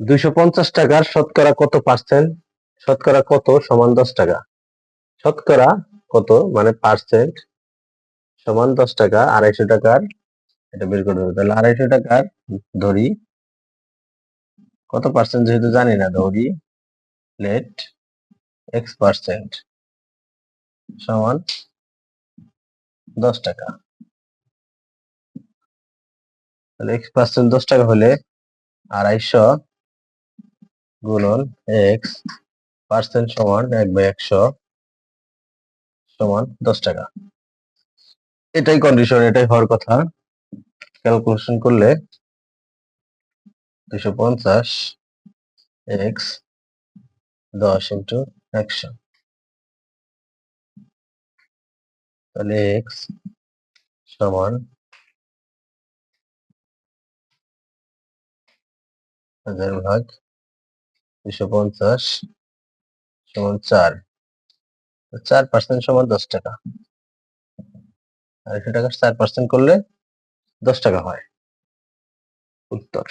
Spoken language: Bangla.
দুইশো পঞ্চাশ টাকার শতকরা কত পার্সেন্ট শতকরা কত সমান দশ টাকা? শতকরা কত মানে পার্সেন্ট সমান দশ টাকা, আড়াইশো টাকার, এটা বের করে দেবো। তাহলে আড়াইশো টাকার ধরি, কত পার্সেন্ট যেহেতু জানি না, ধরি লেট এক্স পার্সেন্ট সমান দশ টাকা। তাহলে এক্স পার্সেন্ট দশ টাকা হলে আড়াইশো গুণন এক্স পার্সেন্ট সমান এক বাই একশো সমান দশ টাকা। এটাই কন্ডিশন এটাই হওয়ার কথা। ক্যালকুলেশন করলে দুশো পঞ্চাশ এক্স দশ ইন্টু একশো। তাহলে এক্স সমান ভাগ দুশো পঞ্চাশ সমান চার। চার পার্সেন্ট সমান দশ টাকা। আড়াইশো টাকা চার পার্সেন্ট করলে দশ টাকা হয়। উত্তর।